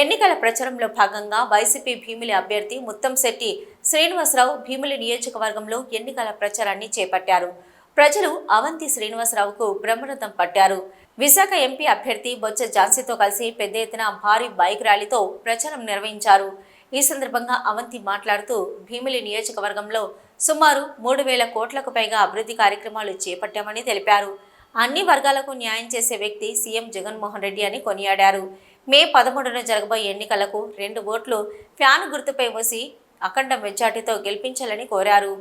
ఎన్నికల ప్రచారంలో భాగంగా వైసీపీ భీమిలి అభ్యర్థి ముత్తంశెట్టి శ్రీనివాసరావు భీమిలి నియోజకవర్గంలో ఎన్నికల ప్రచారాన్ని చేపట్టారు. ప్రజలు అవంతి శ్రీనివాసరావుకు బ్రహ్మరథం పట్టారు. విశాఖ ఎంపీ అభ్యర్థి బొత్స ఝాన్సీతో కలిసి పెద్ద ఎత్తున భారీ బైక్ ర్యాలీతో ప్రచారం నిర్వహించారు. ఈ సందర్భంగా అవంతి మాట్లాడుతూ భీమిలి నియోజకవర్గంలో సుమారు మూడు వేల కోట్లకు పైగా అభివృద్ధి కార్యక్రమాలు చేపట్టామని తెలిపారు. అన్ని వర్గాలకు న్యాయం చేసే వ్యక్తి సీఎం జగన్మోహన్ రెడ్డి అని కొనియాడారు. మే పదమూడున జరగబోయే ఎన్నికలకు రెండు ఓట్లు ఫ్యాన్ గుర్తుపై మూసి అఖండ మెజార్టీతో గెలిపించాలని కోరారు.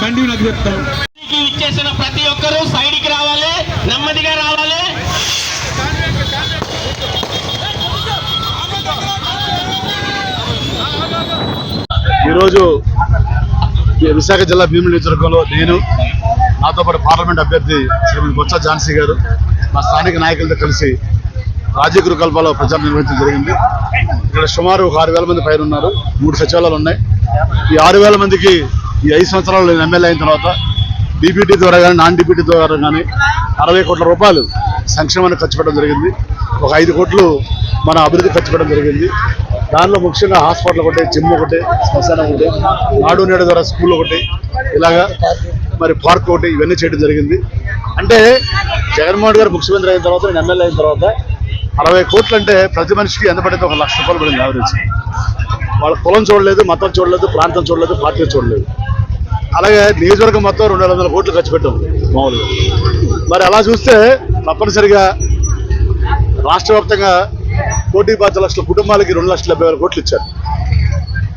బండి నాకు చెప్తాను ఇచ్చేసిన ప్రతి ఒక్కరూ సైడ్కి రావాలి నెమ్మదిగా రావాలి. ఈరోజు ఈ విశాఖ జిల్లా భీముల నియోజకవర్గంలో నేను నాతో పాటు పార్లమెంట్ అభ్యర్థి శ్రీమతి బొత్స ఝాన్సీ గారు మా స్థానిక నాయకులతో కలిసి రాజీవ్ గృహకల్పాలో ప్రచారం నిర్వహించడం జరిగింది. ఇక్కడ సుమారు ఒక ఆరు వేల మంది పైన ఉన్నారు. మూడు సచివాలయాలు ఉన్నాయి. ఈ ఆరు వేల మందికి ఈ ఐదు సంవత్సరాలు నేను ఎమ్మెల్యే అయిన తర్వాత డీబీటీ ద్వారా కానీ నాన్ డీబీటీ ద్వారా కానీ అరవై కోట్ల రూపాయలు సంక్షేమానికి ఖర్చు పెట్టడం జరిగింది. ఒక ఐదు కోట్లు మన అభివృద్ధి ఖర్చు పెట్టడం జరిగింది. దానిలో ముఖ్యంగా హాస్పిటల్ ఒకటి జిమ్ ఒకటి శ్మశానం ఒకటి నాడు నేడు ద్వారా స్కూల్ ఒకటి ఇలాగా మరి పార్క్ ఒకటి ఇవన్నీ చేయడం జరిగింది. అంటే జగన్మోహన్ గారు ముఖ్యమంత్రి అయిన తర్వాత నేను ఎమ్మెల్యే అయిన తర్వాత అరవై కోట్లు అంటే ప్రతి మనిషికి ఎంత పడితే ఒక లక్ష రూపాయలు పడింది యావరేజ్ వాళ్ళ కులం చూడలేదు మతం చూడలేదు ప్రాంతం చూడలేదు పార్టీ చూడలేదు. అలాగే నియోజకవర్గం మొత్తం రెండు వేల వందల కోట్లు ఖర్చు పెట్టాం మామూలుగా. మరి అలా చూస్తే తప్పనిసరిగా రాష్ట్ర వ్యాప్తంగా కోటి పాతి లక్షల కుటుంబాలకి రెండు లక్షల డెబ్బై వేల కోట్లు ఇచ్చారు.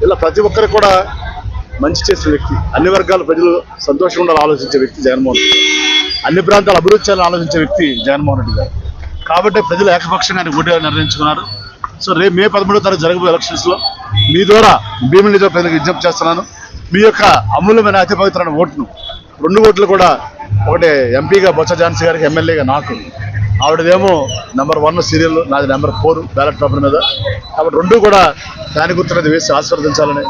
ఇలా ప్రతి ఒక్కరికి కూడా మంచి చేసిన వ్యక్తి అన్ని వర్గాల ప్రజలు సంతోషంగా ఉండాలని ఆలోచించే వ్యక్తి జగన్మోహన్ రెడ్డి అన్ని ప్రాంతాల అభివృద్ధి చేయాలని ఆలోచించే వ్యక్తి జగన్మోహన్ రెడ్డి గారు. కాబట్టి ప్రజలు ఏకపక్షంగా ఆయన ఓటుగా నిర్ణయించుకున్నారు. సో రేపు మే పదమూడో తారీఖు జరగబోయే ఎలక్షన్స్లో మీ ద్వారా భీముల నిజం ప్రజలకు విజ్ఞప్తి చేస్తున్నాను. మీ యొక్క అమూల్యమైన అతి పవిత్రమైన ఓటును రెండు ఓట్లు కూడా ఒకటి ఎంపీగా బొత్స ఝాన్సీ గారికి ఎమ్మెల్యేగా నాకు ఆవిడదేమో నెంబర్ వన్ సీరియల్ నాది నెంబర్ ఫోర్ బ్యాలెట్ పేపర్ మీద. కాబట్టి రెండు కూడా దాని గుర్తున్నది వేసి ఆశీర్వదించాలని.